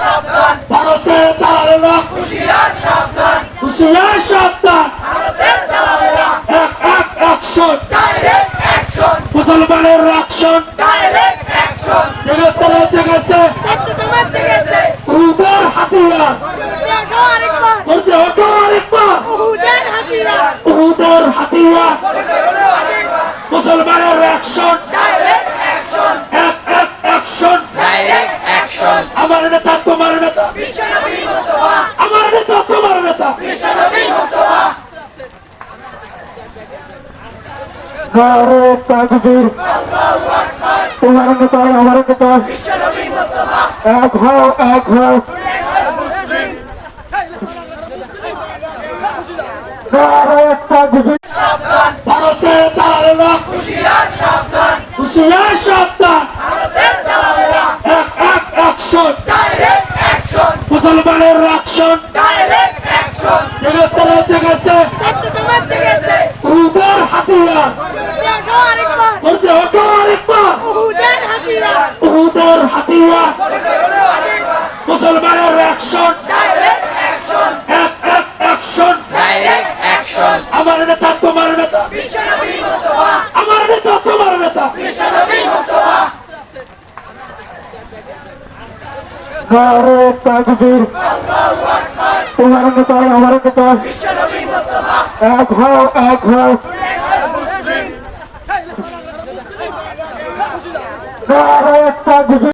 ভারতের দালালেরা। হুঁশিয়ার সাবধান। হুশিয়ার সাবধান। ভারতের দালালেরা। এক এক অ্যাকশন ডাইরেক্ট অ্যাকশন মুসলমানের অ্যাকশন ডাইরেক্ট অ্যাকশন জেগেছে রে জেগেছে ছাত্র সমাজ জেগেছে উহুদের হাতিয়ার। বলছে ওঠো আরেকবার উহুদের হাতিয়ার। উহুদের হাতিয়ার। মুসলমানের অ্যাকশন আমার নেতা তোমার নেতা। আমার নেতা তোমার নেতা। বিশ্বনবী মুস্তাফা। নারে তাকবীর। তোমার নেতা আমার নেতা। এক হও এক হও। হুঁশিয়ার সাবধান। হুশিয়ার সাবধান। উহুদের হাতিয়ার। উহুদের হাতিয়ার। মুসলমানের অ্যাকশন আমার নেতা তোমার নেতা। আমার নেতা নারে তাকবীর। তোমার নেতা আমার মুস্তাফা এক হও এক হও। নারে